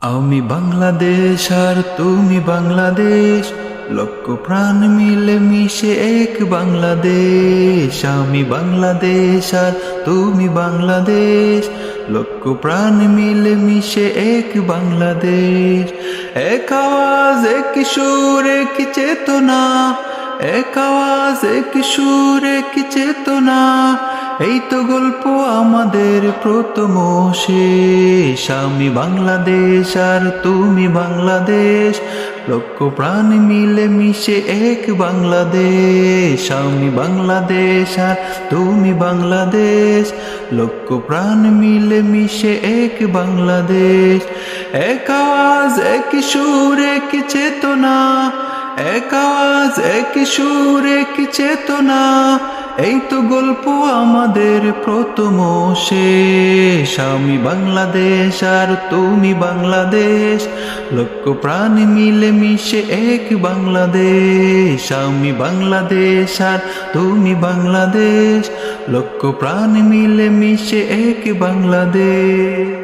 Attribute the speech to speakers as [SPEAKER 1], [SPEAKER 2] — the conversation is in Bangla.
[SPEAKER 1] আমি বাংলাদেশ আর তুমি বাংলাদেশ, লক্ষ প্রাণ মিলে মিশে এক বাংলাদেশ। আমি বাংলাদেশ আর তুমি বাংলাদেশ, লক্ষ প্রাণ মিলে মিশে এক বাংলাদেশ। এক আওয়াজ, এক সুর, এক চেতনা, এক আওয়াজ, এক সুর, এক চেতনা। এই তো গল্প আমাদের প্রথম শেষ। আমি বাংলাদেশ আর তুমি বাংলাদেশ। লক্ষ প্রাণ মিলে মিশে এক বাংলাদেশ। আমি বাংলাদেশ আর তুমি বাংলাদেশ। লক্ষ প্রাণ মিলে মিশে এক বাংলাদেশ। এক আওয়াজ, এক সুর, এক চেতনা। এক আওয়াজ, এক সুর, এক চেতনা। এই তো গল্প আমাদের প্রথম শেষ। আমি বাংলাদেশ আর তুমি বাংলাদেশ। লক্ষ প্রাণ মিলে মিশে এক বাংলাদেশ। আমি বাংলাদেশ আর তুমি বাংলাদেশ। লক্ষ প্রাণ মিলে মিশে এক বাংলাদেশ।